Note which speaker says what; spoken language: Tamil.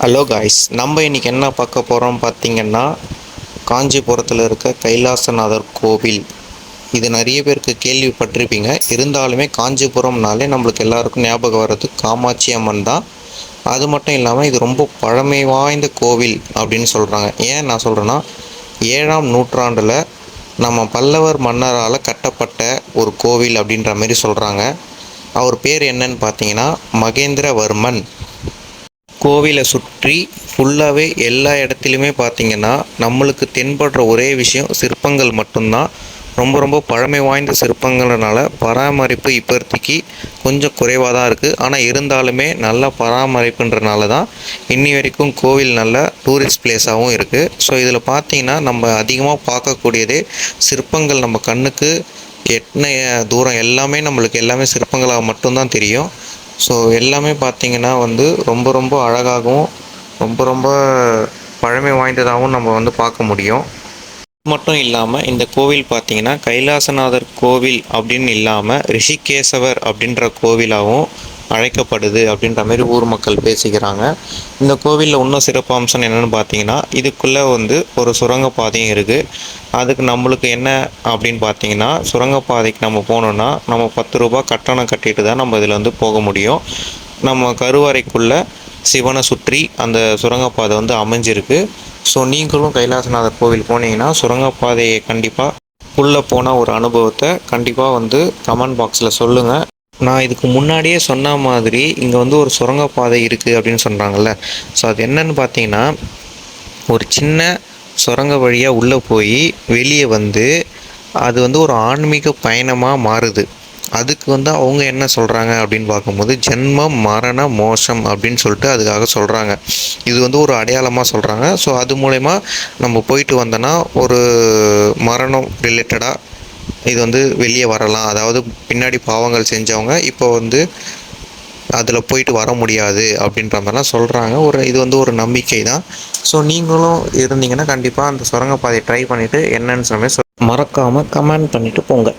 Speaker 1: ஹலோ காய்ஸ் நம்ம இன்னைக்கு என்ன பார்க்க போகிறோம் பார்த்திங்கன்னா காஞ்சிபுரத்தில் இருக்க கைலாசநாதர் கோவில். இது நிறைய பேருக்கு கேள்விப்பட்டிருப்பீங்க. இருந்தாலுமே காஞ்சிபுரம்னாலே நம்மளுக்கு எல்லாருக்கும் ஞாபகம் வர்றது காமாட்சி அம்மன் தான். அது மட்டும் இல்லாமல் இது ரொம்ப பழமை வாய்ந்த கோவில் அப்படின்னு சொல்கிறாங்க ஏன் நான் சொல்கிறேன்னா ஏழாம் நூற்றாண்டில் நம்ம பல்லவர் மன்னரால் கட்டப்பட்ட ஒரு கோவில் அப்படின்ற மாதிரி சொல்கிறாங்க அவர் பேர் என்னன்னு பார்த்தீங்கன்னா மகேந்திரவர்மன். கோவிலை சுற்றி ஃபுல்லாகவே எல்லா இடத்துலையுமே பார்த்திங்கன்னா நம்மளுக்கு தென்படுற ஒரே விஷயம் சிற்பங்கள் மட்டும்தான். ரொம்ப ரொம்ப பழமை வாய்ந்த சிற்பங்கள்னால பராமரிப்பு இப்போதைக்கு கொஞ்சம் குறைவாக தான் இருக்குது ஆனால் இருந்தாலுமே நல்ல பராமரிப்புன்றனால தான் இன்னி வரைக்கும் கோவில் நல்ல டூரிஸ்ட் பிளேஸாகவும் இருக்குது ஸோ இதில் பார்த்தீங்கன்னா நம்ம அதிகமாக பார்க்கக்கூடியதே சிற்பங்கள் நம்ம கண்ணுக்கு எத்தனை தூரம் எல்லாமே நம்மளுக்கு எல்லாமே சிற்பங்களாக மட்டும்தான் தெரியும். ஸோ எல்லாமே பார்த்திங்கன்னா வந்து ரொம்ப ரொம்ப அழகாகவும் ரொம்ப ரொம்ப பழமை வாய்ந்ததாகவும் நம்ம வந்து பார்க்க முடியும். மட்டும் இல்லாமல் இந்த கோவில் பார்த்திங்கன்னா கைலாசநாதர் கோவில் அப்படின்னு இல்லாமல் ரிஷிகேசவர் அப்படின்ற கோவிலாகவும் அழைக்கப்படுது அப்படின்ற மாதிரி ஊர் மக்கள் பேசிக்கிறாங்க. இந்த கோவிலில் இன்னும் சிறப்பு அம்சம் என்னென்னு பார்த்தீங்கன்னா இதுக்குள்ளே வந்து ஒரு சுரங்கப்பாதையும் இருக்குது அதுக்கு நம்மளுக்கு என்ன அப்படின்னு பார்த்தீங்கன்னா சுரங்கப்பாதைக்கு நம்ம போகணுன்னா நம்ம பத்து ரூபா கட்டணம் கட்டிட்டு தான் நம்ம இதில் வந்து போக முடியும். நம்ம கருவறைக்குள்ளே சிவனை சுற்றி அந்த சுரங்கப்பாதை வந்து அமைஞ்சிருக்கு. ஸோ நீங்களும் கைலாசநாதர் கோவில் போனீங்கன்னா சுரங்கப்பாதையை கண்டிப்பாக உள்ளே போன ஒரு அனுபவத்தை கண்டிப்பாக வந்து கமெண்ட் பாக்ஸில் சொல்லுங்கள் நான் இதுக்கு முன்னாடியே சொன்ன மாதிரி இங்கே வந்து ஒரு சுரங்கப்பாதை இருக்குது அப்படின்னு சொல்கிறாங்கல்ல ஸோ அது என்னன்னு பார்த்தீங்கன்னா ஒரு சின்ன சுரங்க வழியாக உள்ளே போய் வெளியே வந்து அது வந்து ஒரு ஆன்மீக பயணமாக மாறுது. அதுக்கு வந்து அவங்க என்ன சொல்கிறாங்க அப்படின்னு பார்க்கும்போது ஜென்மம் மரண மோசம் அப்படின்னு சொல்லிட்டு அதுக்காக சொல்கிறாங்க இது வந்து ஒரு அடையாளமாக சொல்கிறாங்க ஸோ அது மூலயமா நம்ம போயிட்டு வந்தோன்னா ஒரு மரணம் ரிலேட்டடாக இது வந்து வெளியே வரலாம். அதாவது பின்னாடி பாவங்கள் செஞ்சவங்க இப்போ வந்து அதில் போயிட்டு வர முடியாது அப்படின்ற மாதிரிலாம் சொல்கிறாங்க ஒரு இது வந்து ஒரு நம்பிக்கை தான். ஸோ நீங்களும் இருந்தீங்கன்னா கண்டிப்பாக அந்த சுரங்கப்பாதையை ட்ரை பண்ணிவிட்டு என்னன்னு சொல்லி சொல் மறக்காமல் கமெண்ட் பண்ணிவிட்டு போங்க.